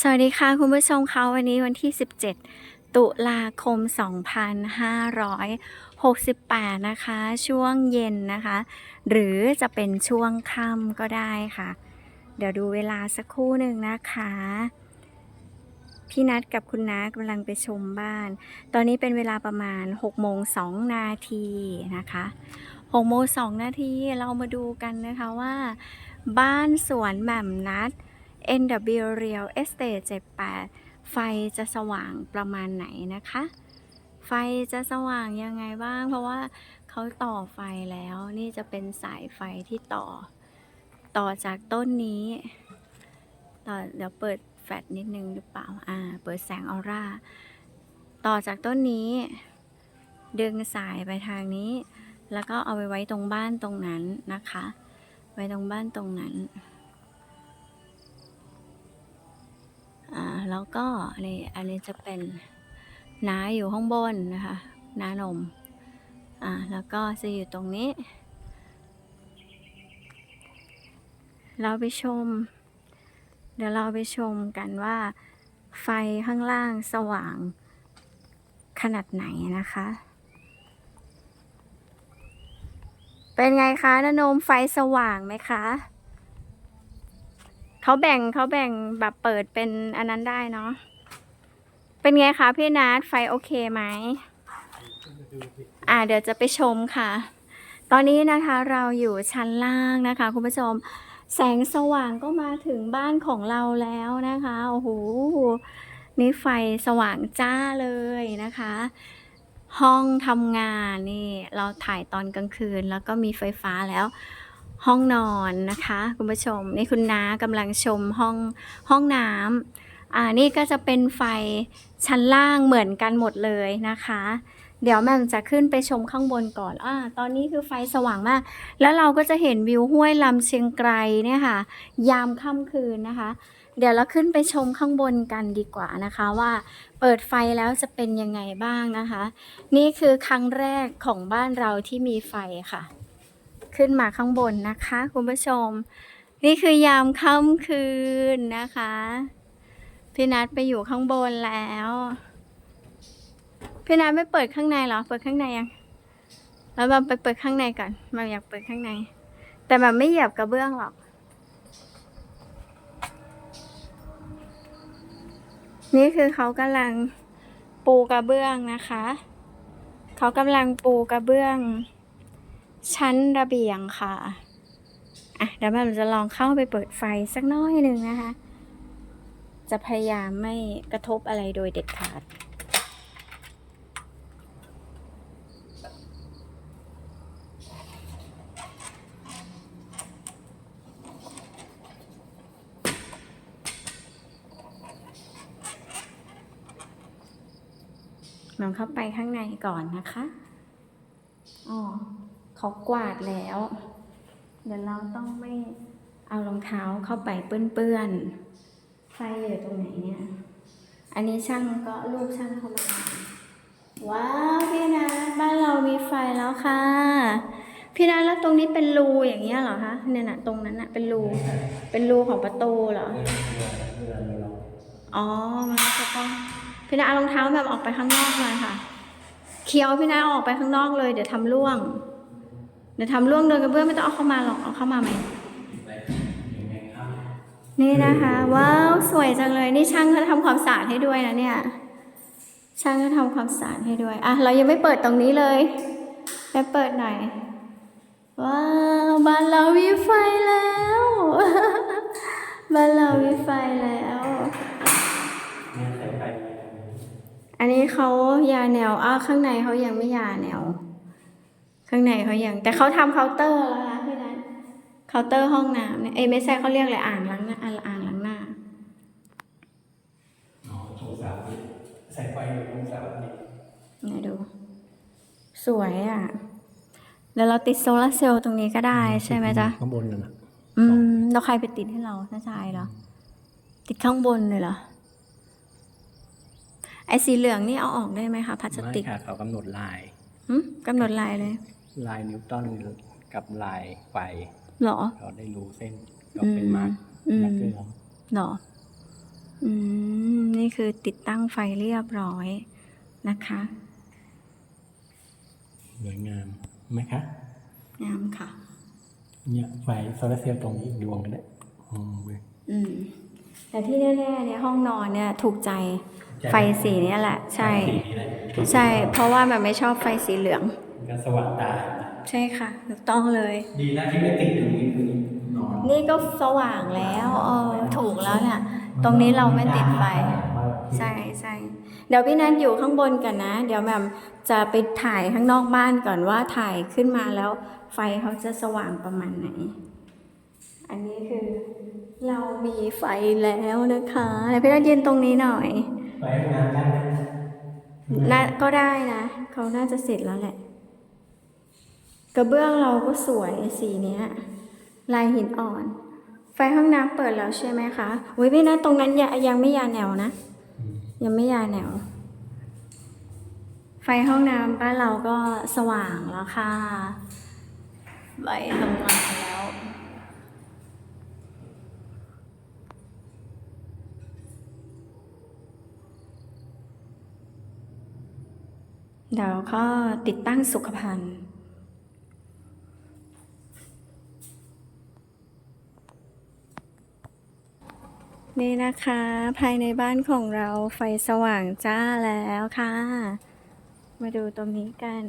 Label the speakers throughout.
Speaker 1: สวัสดีค่ะคุณผู้ชมคะวันนี้วันที่ 17 ตุลาคม 2568 นะคะ ช่วงเย็นนะคะ หรือจะเป็นช่วงค่ำก็ได้ค่ะ เดี๋ยวดูเวลาสักครู่หนึ่งนะคะ พี่นัดกับคุณน้ากำลังไปชมบ้าน ตอนนี้เป็นเวลาประมาณ6โมง2นาทีนะคะ6โมง2นาทีเรามาดูกันนะคะว่า บ้านสวนแหม่มนัด NW Real Estate 78 ไฟจะสว่างประมาณไหนนะคะ ไฟจะสว่างยังไงบ้าง เพราะว่าเขาต่อไฟแล้วนี่จะเป็นสายไฟที่ต่อ ต่อจากต้นนี้ต่อเดี๋ยวเปิดแฟลชนิดนึงหรือเปล่า อ่า เปิดแสงออร่า ต่อจากต้นนี้ ดึงสายไปทางนี้ แล้วก็เอาไปไว้ตรงบ้านตรงนั้นนะคะ ไว้ตรงบ้านตรงนั้น อ่าแล้วก็อันนี้อันนี้จะเป็นน้าอยู่ข้างบนนะคะน้านมอ่าแล้วก็จะอยู่ตรงนี้ เราไปชม เดี๋ยวเราไปชมกันว่าไฟข้างล่างสว่างขนาดไหนนะคะ เป็นไงคะนานมไฟสว่างไหมคะ เขาแบ่งเขาแบ่งแบบเปิดเป็นอันนั้นได้เนาะ เป็นไงคะพี่นัทไฟโอเคไหม อ่าเดี๋ยวจะไปชมค่ะ ตอนนี้นะคะเราอยู่ชั้นล่างนะคะ คุณผู้ชม แสงสว่างก็มาถึงบ้านของเราแล้วนะคะ โอ้โห นี่ไฟสว่างจ้าเลยนะคะ ห้องทำงานนี่ เราถ่ายตอนกลางคืนแล้วก็มีไฟฟ้าแล้ว ห้องนอนนะคะ คุณผู้ชมนี่คุณน้ากำลังชมห้องห้องน้ำอ่านี่ก็จะเป็นไฟชั้นล่างเหมือนกันหมดเลยนะคะ เดี๋ยวแม่มจะขึ้นไปชมข้างบนก่อนอ่าตอนนี้คือไฟสว่างมาก แล้วเราก็จะเห็นวิวห้วยลำเชียงไกรเนี่ยค่ะ ยามค่ำคืนนะคะ เดี๋ยวเราขึ้นไปชมข้างบนกันดีกว่านะคะว่าเปิดไฟแล้วจะเป็นยังไงบ้างนะคะ นี่คือครั้งแรกของบ้านเราที่มีไฟค่ะ ขึ้นมาข้างบนนะคะ คุณผู้ชม นี่คือยามค่ำคืนนะคะ พี่นัทไปอยู่ข้างบนแล้ว พี่นัทไม่เปิดข้างในหรอ เปิดข้างในยังแล้วแบบไปเปิดข้างในก่อนมาอยากเปิดข้างใน แต่แบบไม่เหยียบกระเบื้องหรอก นี่คือเขากำลังปูกระเบื้องนะคะ เขากำลังปูกระเบื้อง ชั้นระเบียงค่ะ อะเดี๋ยวแม่จะลองเข้าไปเปิดไฟสักน้อยหนึ่งนะคะ จะพยายามไม่กระทบอะไรโดยเด็ดขาด ลองเข้าไปข้างในก่อนนะคะ อ๋อ เขากวาดแล้ว เดี๋ยวเราต้องไม่เอารองเท้าเข้าไปเปื้อนๆไฟอยู่ตรงไหนเนี่ย อันนี้ช่างก็ลูกช่างเขามาว้าวพี่นัทบ้านเรามีไฟแล้วค่ะ พี่นัทแล้วตรงนี้เป็นรูอย่างเงี้ยเหรอคะเนี่ยนะตรงนั้นนะเป็นรูเป็นรูของประตูเหรออ๋อมันก็จะต้องพี่นาเอารองเท้าแบบออกไปข้างนอกเลยค่ะ เคี้ยวพี่นาออกไปข้างนอกเลยเดี๋ยวทำร่วง เดี๋ยวทำร่วงเดินกระเบื้องไม่ต้องเอาเข้ามาหรอกเอาเข้ามาไหมนี่นะคะว้าวสวยจังเลยนี่ช่างเขาทำความสะอาดให้ด้วยนะเนี่ย ช่างเขาทำความสะอาดให้ด้วยอะเรายังไม่เปิดตรงนี้เลยไปเปิดหน่อยว้าวบ้านเรามีไฟแล้วบ้านเรามีไฟแล้วอันนี้เขายาแนวอ้าข้างในเขายังไม่ยาแนวางในเขายังแต่เขาทำเคาน์เตอร์แล้วนะพี่นัทเคาน์เตอร์ห้องน้ำเนี่ยเอ้ยไม่ใช่เขาเรียกอะไรอ่างล้างหน้าอ่างอ่างล้างหน้า
Speaker 2: อ๋อโทรศัพท์นี่ใส่ไฟอยู่โทรศัพท์นี่
Speaker 1: ไหนดู สวยอะเดี๋ยวเราติดโซลาร์เซลล์ตรงนี้ก็ได้ใช่ไหมจ๊ะ
Speaker 2: ข้างบนนั่นน่ะ
Speaker 1: อืมเราใครไปติดให้เราน่าชายเหรอ ติดข้างบนเลยเหรอ ไอ้สีเหลืองนี่เอาออกได้ไหมคะพลาส
Speaker 2: ไม่
Speaker 1: ติก
Speaker 2: ค่ะเขากำหนดลาย
Speaker 1: หึกำหนดลายเลย
Speaker 2: ลายนิวตันกับลายไฟ
Speaker 1: เหรอ
Speaker 2: เราได้รู้เส้นก็เป็น
Speaker 1: อืม
Speaker 2: มาร์ก
Speaker 1: อืม
Speaker 2: มาร์กเกอร์
Speaker 1: เหรออือืม นี่คือติดตั้งไฟเรียบร้อยนะคะ
Speaker 2: สวยงามไหมคะ
Speaker 1: งามค่ะ
Speaker 2: เนี่ยไฟโซลาร์เซลล์ตรงนี้อีกดวงก็ได้อืมเว้ย
Speaker 1: อืม แต่ที่แน่ๆเนี่ยห้องนอนเนี่ยถูกใจ
Speaker 2: ใช่
Speaker 1: ไฟสีเนี้แหละ ใช่
Speaker 2: สีนี้แหละ
Speaker 1: ใช่ เพราะว่ามันไม่ชอบไฟสีเหลือง
Speaker 2: มัน ก็สว่างตา
Speaker 1: ใช่ค่ะถูกต้องเลย
Speaker 2: ดีนะที่ไม่ติดตรงนี้ตรงนี้นอน
Speaker 1: นี่ก็สว่างแล้วเออถูกแล้วเนี่ยตรงนี้เราไม่ติดไฟใช่ใช่เดี๋ยวพี่นัทอยู่ข้างบนกันนะ เดี๋ยวแหม่มจะไปถ่ายข้างนอกบ้านก่อนว่าถ่ายขึ้นมาแล้ว ไฟเขาจะสว่างประมาณไหน อันนี้คือเรามีไฟแล้วนะคะเดี๋ยวพี่นัทยืนตรงนี้หน่อย
Speaker 2: ไฟทำงานได้ไหม
Speaker 1: น่าก็ได้นะ เขาน่าจะเสร็จแล้วแหละ กระเบื้องเราก็สวยสีเนี้ย ลายหินอ่อน ไฟห้องน้ำเปิดแล้วใช่ไหมคะอุ้ยพี่นะตรงนั้นยังยังไม่ยาแนวนะ ยังไม่ยาแนว ไฟห้องน้ำบ้านเราก็สว่างแล้วค่ะไปทำงานแล้วเดี๋ยวก็ติดตั้งสุขภัณฑ์ นี่นะคะ ภายในบ้านของเราไฟสว่างจ้าแล้วค่ะ มาดูตรงนี้กัน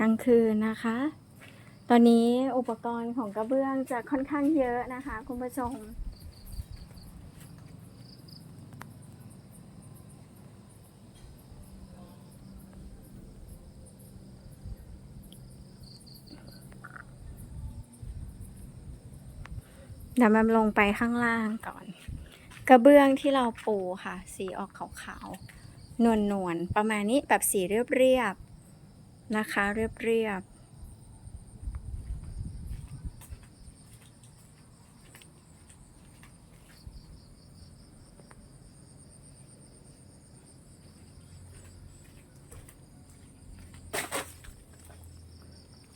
Speaker 1: กลางคืนนะคะ ตอนนี้อุปกรณ์ของกระเบื้องจะค่อนข้างเยอะนะคะ คุณผู้ชม เดี๋ยวมันลงไปข้างล่างก่อน กระเบื้องที่เราปูค่ะ สีออกขาวๆ นวลๆ ประมาณนี้แบบสีเรียบๆ นะคะ เรียบๆ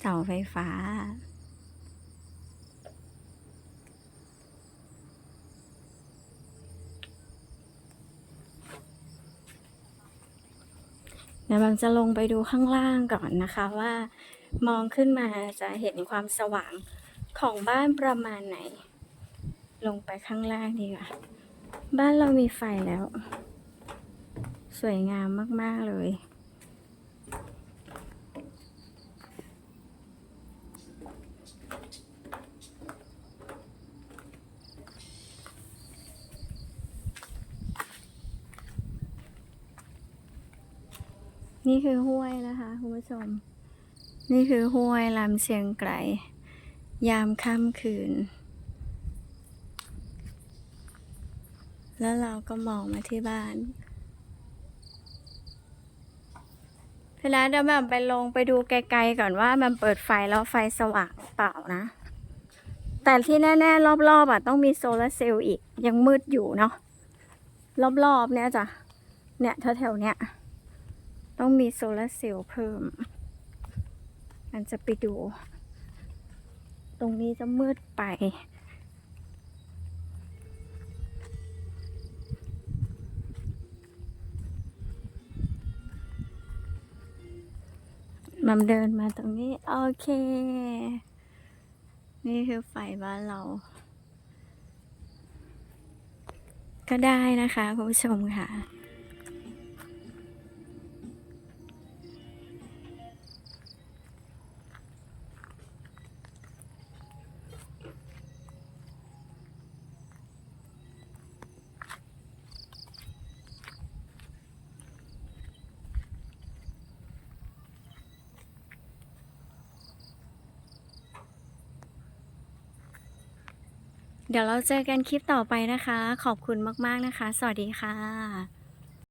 Speaker 1: เสาไฟฟ้า เดี๋ยวบางจะลงไปดูข้างล่างก่อนนะคะว่ามองขึ้นมาจะเห็นความสว่างของบ้านประมาณไหน ลงไปข้างล่างดีกว่า บ้านเรามีไฟแล้ว สวยงามมาก ๆ เลย นี่คือห้วยนะคะคุณผู้ชม นี่คือห้วยลำเชียงไกรยามค่ำคืน แล้วเราก็มองมาที่บ้านเวลาเดี๋ยวแบบไปลงไปดูไกลๆก่อนว่ามันเปิดไฟแล้วไฟสว่างเปล่านะ แต่ที่แน่ๆรอบๆอะต้องมีโซลาร์เซลล์อีกยังมืดอยู่เนาะรอบๆเนี้ยจ้ะเนี่ยแถวๆเนี้ย ต้องมีโซลาร์เซลล์เพิ่มมันจะไปดู ตรงนี้จะมืดไป มันเดินมาตรงนี้ โอเค นี่คือไฟบ้านเรา ก็ได้นะคะ คุณผู้ชมค่ะ เดี๋ยวเราเจอกันคลิปต่อไปนะคะ ขอบคุณมากๆนะคะ สวัสดีค่ะ